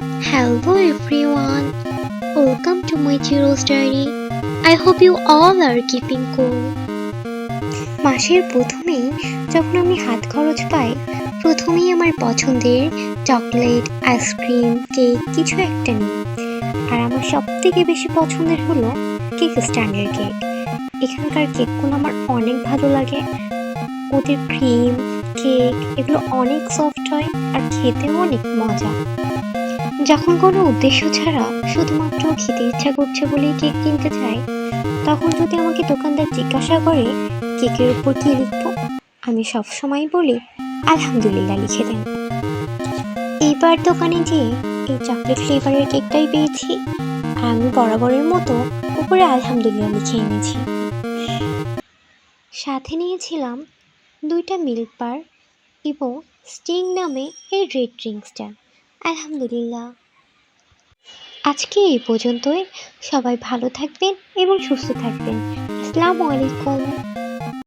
Hello everyone, welcome to my Chiro's Diary. I hope you all are keeping cool. মাসের প্রথমেই যখন আমি হাত খরচ পাই প্রথমেই আমার পছন্দের চকলেট আইসক্রিম কেক কিছু একটা নিই। আর আমার সব থেকে বেশি পছন্দের হলো কেক স্ট্যান্ডের কেক। এখানকার কেকগুলো আমার অনেক ভালো লাগে। ওদের ক্রিম কেক এগুলো অনেক সফট হয় আর খেতেও অনেক মজা। যখন কোনো উদ্দেশ্য ছাড়া শুধুমাত্র খেতে ইচ্ছা করছে বলে কেক কিনতে চাই তখন যদি আমাকে দোকানদার জিজ্ঞাসা করে, কেকের উপর কি লিখব? আমি সব সময় বলি, আলহামদুলিল্লাহ লিখে দেন এইবার দোকানে যেয়ে এই চকলেট ফ্লেভারের কেকটাই পেয়েছি। আর আমি বরাবরের মতো উপরে আলহামদুলিল্লাহ লিখে এনেছি। সাথে নিয়েছিলাম দুইটা মিল্ক বার এবং স্টিং নামে এই রেড ড্রিঙ্কসটা আলহামদুলিল্লাহ। আজকে এই পর্যন্তই। সবাই ভালো থাকবেন এবং সুস্থ থাকবেন। আসসালামু আলাইকুম।